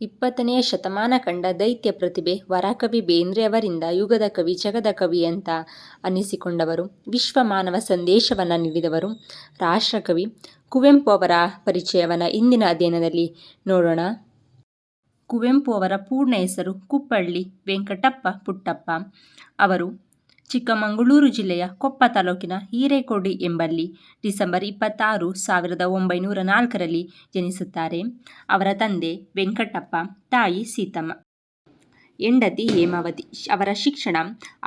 ಇಪ್ಪತ್ತನೆಯ ಶತಮಾನ ಕಂಡ ದೈತ್ಯ ಪ್ರತಿಭೆ ವರಕವಿ ಬೇಂದ್ರೆಯವರಿಂದ ಯುಗದ ಕವಿ ಜಗದ ಕವಿ ಅಂತ ಅನ್ನಿಸಿಕೊಂಡವರು ವಿಶ್ವ ಮಾನವ ಸಂದೇಶವನ್ನು ನೀಡಿದವರು. ರಾಷ್ಟ್ರಕವಿ ಕುವೆಂಪು ಅವರ ಪರಿಚಯವನ್ನು ಇಂದಿನ ಅಧ್ಯಯನದಲ್ಲಿ ನೋಡೋಣ. ಕುವೆಂಪು ಅವರ ಪೂರ್ಣ ಹೆಸರು ಕುಪ್ಪಳ್ಳಿ ವೆಂಕಟಪ್ಪ ಪುಟ್ಟಪ್ಪ. ಅವರು ಚಿಕ್ಕಮಗಳೂರು ಜಿಲ್ಲೆಯ ಕೊಪ್ಪ ತಾಲೂಕಿನ ಹಿರೇಕೋಡಿ ಎಂಬಲ್ಲಿ ಡಿಸೆಂಬರ್ ಇಪ್ಪತ್ತಾರು ಸಾವಿರದ ಒಂಬೈನೂರ ನಾಲ್ಕರಲ್ಲಿ ಜನಿಸುತ್ತಾರೆ. ಅವರ ತಂದೆ ವೆಂಕಟಪ್ಪ, ತಾಯಿ ಸೀತಮ್ಮ. ಹೆಂಡತಿ ಹೇಮಾವತಿ ಅವರ ಶಿಕ್ಷಣ.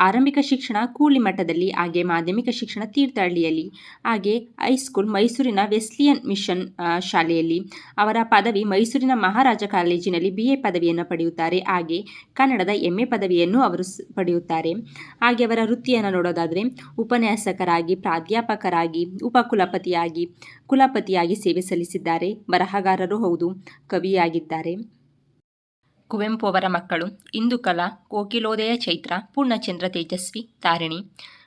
ಆರಂಭಿಕ ಶಿಕ್ಷಣ ಕೂಲಿ ಮಠದಲ್ಲಿ ಹಾಗೆ ಮಾಧ್ಯಮಿಕ ಶಿಕ್ಷಣ ತೀರ್ಥಹಳ್ಳಿಯಲ್ಲಿ. ಹಾಗೆ ಹೈಸ್ಕೂಲ್ ಮೈಸೂರಿನ ವೆಸ್ಲಿಯನ್ ಮಿಷನ್ ಶಾಲೆಯಲ್ಲಿ. ಅವರ ಪದವಿ ಮೈಸೂರಿನ ಮಹಾರಾಜ ಕಾಲೇಜಿನಲ್ಲಿ ಬಿ ಎ ಪದವಿಯನ್ನು ಪಡೆಯುತ್ತಾರೆ. ಹಾಗೆ ಕನ್ನಡದ ಎಂ ಎ ಪದವಿಯನ್ನು ಅವರು ಪಡೆಯುತ್ತಾರೆ. ಹಾಗೆ ಅವರ ವೃತ್ತಿಯನ್ನು ನೋಡೋದಾದರೆ, ಉಪನ್ಯಾಸಕರಾಗಿ, ಪ್ರಾಧ್ಯಾಪಕರಾಗಿ, ಉಪಕುಲಪತಿಯಾಗಿ, ಕುಲಪತಿಯಾಗಿ ಸೇವೆ ಸಲ್ಲಿಸಿದ್ದಾರೆ. ಬರಹಗಾರರು ಹೌದು, ಕವಿಯಾಗಿದ್ದಾರೆ. ಕುವೆಂಪು ಅವರ ಮಕ್ಕಳು ಇಂದುಕಲಾ ಕೋಕಿಲೋದಯ ಚೈತ್ರ, ಪೂರ್ಣಚಂದ್ರ ತೇಜಸ್ವಿ, ತಾರಿಣಿ.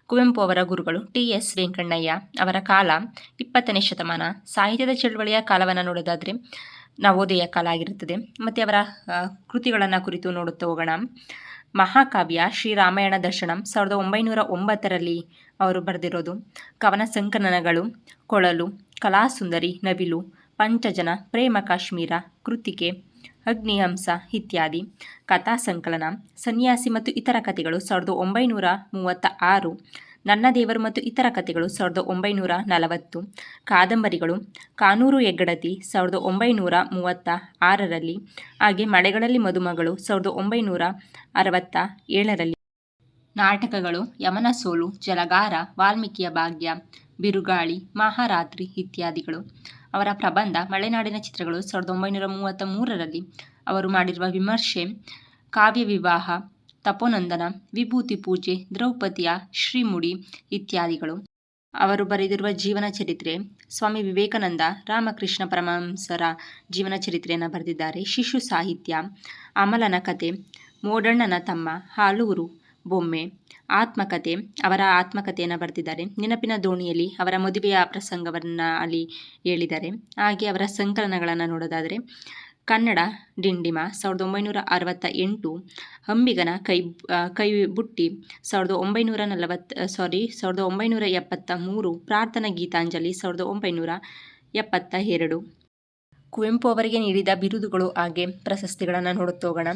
ಕುವೆಂಪು ಅವರ ಗುರುಗಳು ಟಿ ಎಸ್ ವೆಂಕಣ್ಣಯ್ಯ ಅವರ ಕಾಲ ಇಪ್ಪತ್ತನೇ ಶತಮಾನ. ಸಾಹಿತ್ಯದ ಚಳವಳಿಯ ಕಾಲವನ್ನು ನೋಡೋದಾದರೆ ನವೋದಯ ಕಾಲ ಆಗಿರುತ್ತದೆ. ಮತ್ತು ಅವರ ಕೃತಿಗಳನ್ನು ಕುರಿತು ನೋಡುತ್ತಾ ಹೋಗೋಣ. ಮಹಾಕಾವ್ಯ, ಶ್ರೀರಾಮಾಯಣ ದರ್ಶನಂ ಸಾವಿರದ ಒಂಬೈನೂರ ಒಂಬತ್ತರಲ್ಲಿ ಅವರು ಬರೆದಿರೋದು. ಕವನ ಸಂಕಲನಗಳು ಕೊಳಲು, ಕಲಾಸುಂದರಿ, ನವಿಲು ಪಂಚಜನ, ಪ್ರೇಮ ಕಾಶ್ಮೀರ, ಕೃತಿಕೆ, ಅಗ್ನಿಹಂಸ ಇತ್ಯಾದಿ. ಕಥಾ ಸಂಕಲನ, ಸನ್ಯಾಸಿ ಮತ್ತು ಇತರ ಕಥೆಗಳು ಸಾವಿರದ ಒಂಬೈನೂರ ಮೂವತ್ತ ಆರು ನನ್ನ ದೇವರು ಮತ್ತು ಇತರ ಕಥೆಗಳು ಸಾವಿರದ ಒಂಬೈನೂರ ನಲವತ್ತು. ಕಾದಂಬರಿಗಳು, ಕಾನೂರು ಹೆಗ್ಗಡತಿ ಸಾವಿರದ ಒಂಬೈನೂರ ಮೂವತ್ತ ಆರರಲ್ಲಿ ಹಾಗೆ ಮಳೆಗಳಲ್ಲಿ ಮದುಮಗಳು ಸಾವಿರದ ಒಂಬೈನೂರ ಅರವತ್ತ ಏಳರಲ್ಲಿ. ನಾಟಕಗಳು, ಯಮನ ಸೋಲು, ಜಲಗಾರ, ವಾಲ್ಮೀಕಿಯ ಭಾಗ್ಯ. ಬಿರುಗಾಳಿ, ಮಹಾರಾತ್ರಿ ಇತ್ಯಾದಿಗಳು. ಅವರ ಪ್ರಬಂಧ ಮಲೆನಾಡಿನ ಚಿತ್ರಗಳು ಸಾವಿರದ ಒಂಬೈನೂರ ಮೂವತ್ತ ಮೂರರಲ್ಲಿ ಅವರು ಮಾಡಿರುವ ವಿಮರ್ಶೆ ಕಾವ್ಯ ವಿವಾಹ ತಪೋನಂದನ, ವಿಭೂತಿ ಪೂಜೆ, ದ್ರೌಪದಿಯ ಶ್ರೀಮುಡಿ ಇತ್ಯಾದಿಗಳು. ಅವರು ಬರೆದಿರುವ ಜೀವನ ಚರಿತ್ರೆ, ಸ್ವಾಮಿ ವಿವೇಕಾನಂದ ರಾಮಕೃಷ್ಣ ಪರಮಹಂಸರ ಜೀವನ ಚರಿತ್ರೆಯನ್ನು ಬರೆದಿದ್ದಾರೆ. ಶಿಶು ಸಾಹಿತ್ಯ, ಅಮಲನ ಕತೆ, ಮೋಡಣ್ಣನ ತಮ್ಮ, ಹಾಲೂರು ಬೊಮ್ಮೆ ಆತ್ಮಕತೆ, ಅವರ ಆತ್ಮಕಥೆಯನ್ನು ಬರೆದಿದ್ದಾರೆ. ನೆನಪಿನ ದೋಣಿಯಲ್ಲಿ ಅವರ ಮದುವೆಯ ಪ್ರಸಂಗವನ್ನು ಅಲ್ಲಿ ಹೇಳಿದ್ದಾರೆ. ಹಾಗೆ ಅವರ ಸಂಕಲನಗಳನ್ನು ನೋಡೋದಾದರೆ, ಕನ್ನಡ ಡಿಂಡಿಮ ಸಾವಿರದ ಒಂಬೈನೂರ ಅರವತ್ತ ಎಂಟು ಅಂಬಿಗನ ಕೈ ಕೈ ಬುಟ್ಟಿ ಸಾವಿರದ ಒಂಬೈನೂರ ನಲವತ್ತು ಸಾರಿ ಸಾವಿರದ ಒಂಬೈನೂರ ಎಪ್ಪತ್ತ ಮೂರು ಪ್ರಾರ್ಥನಾ ಗೀತಾಂಜಲಿ ಸಾವಿರದ ಒಂಬೈನೂರ ಎಪ್ಪತ್ತ ಎರಡು ಕುವೆಂಪು ಅವರಿಗೆ ನೀಡಿದ ಬಿರುದುಗಳು ಹಾಗೆ ಪ್ರಶಸ್ತಿಗಳನ್ನು ನೋಡುತ್ತಾ ಹೋಗೋಣ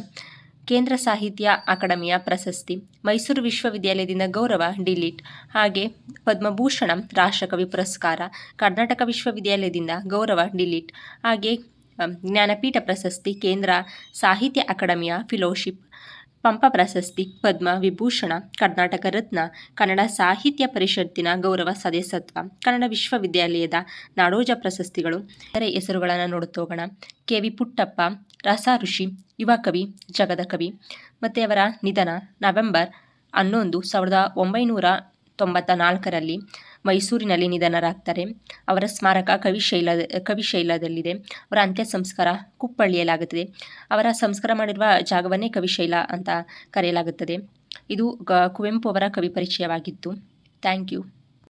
ಕೇಂದ್ರ ಸಾಹಿತ್ಯ ಅಕಾಡೆಮಿಯ ಪ್ರಶಸ್ತಿ, ಮೈಸೂರು ವಿಶ್ವವಿದ್ಯಾಲಯದಿಂದ ಗೌರವ ಡಿಲೀಟ್. ಹಾಗೆ ಪದ್ಮಭೂಷಣ ರಾಷ್ಟ್ರಕವಿ ಪುರಸ್ಕಾರ, ಕರ್ನಾಟಕ ವಿಶ್ವವಿದ್ಯಾಲಯದಿಂದ ಗೌರವ ಡಿಲೀಟ್. ಹಾಗೆ, ಜ್ಞಾನಪೀಠ ಪ್ರಶಸ್ತಿ ಕೇಂದ್ರ ಸಾಹಿತ್ಯ ಅಕಾಡೆಮಿಯ ಫಿಲೋಶಿಪ್. ಪಂಪ ಪ್ರಶಸ್ತಿ ಪದ್ಮ, ವಿಭೂಷಣ, ಕರ್ನಾಟಕ ರತ್ನ, ಕನ್ನಡ ಸಾಹಿತ್ಯ ಪರಿಷತ್ತಿನ ಗೌರವ ಸದಸ್ಯತ್ವ, ಕನ್ನಡ ವಿಶ್ವವಿದ್ಯಾಲಯದ ನಾಡೋಜ ಪ್ರಶಸ್ತಿಗಳು. ಇತರೆ ಹೆಸರುಗಳನ್ನು ನೋಡುತ್ತಾ ಹೋಗೋಣ. ಕೆ. ವಿ. ಪುಟ್ಟಪ್ಪ, ರಸ ಋಷಿ, ಯುವ ಕವಿ, ಜಗದ ಕವಿ. ಮತ್ತು ಅವರ ನಿಧನ ನವೆಂಬರ್ ಹನ್ನೊಂದು ಸಾವಿರದ ಒಂಬೈನೂರ ತೊಂಬತ್ತ ನಾಲ್ಕರಲ್ಲಿ ಮೈಸೂರಿನಲ್ಲಿ ನಿಧನರಾಗ್ತಾರೆ. ಅವರ ಸ್ಮಾರಕ ಕವಿಶೈಲ ಕವಿಶೈಲದಲ್ಲಿದೆ ಅವರ ಅಂತ್ಯ ಸಂಸ್ಕಾರ ಕುಪ್ಪಳ್ಳಿಯಲ್ಲಾಗುತ್ತದೆ. ಅವರ ಸಂಸ್ಕಾರ ಮಾಡಿರುವ ಜಾಗವನ್ನೇ ಕವಿಶೈಲ ಅಂತ ಕರೆಯಲಾಗುತ್ತದೆ. ಇದು ಕುವೆಂಪು ಅವರ ಕವಿ ಪರಿಚಯವಾಗಿತ್ತು ಥ್ಯಾಂಕ್ ಯು.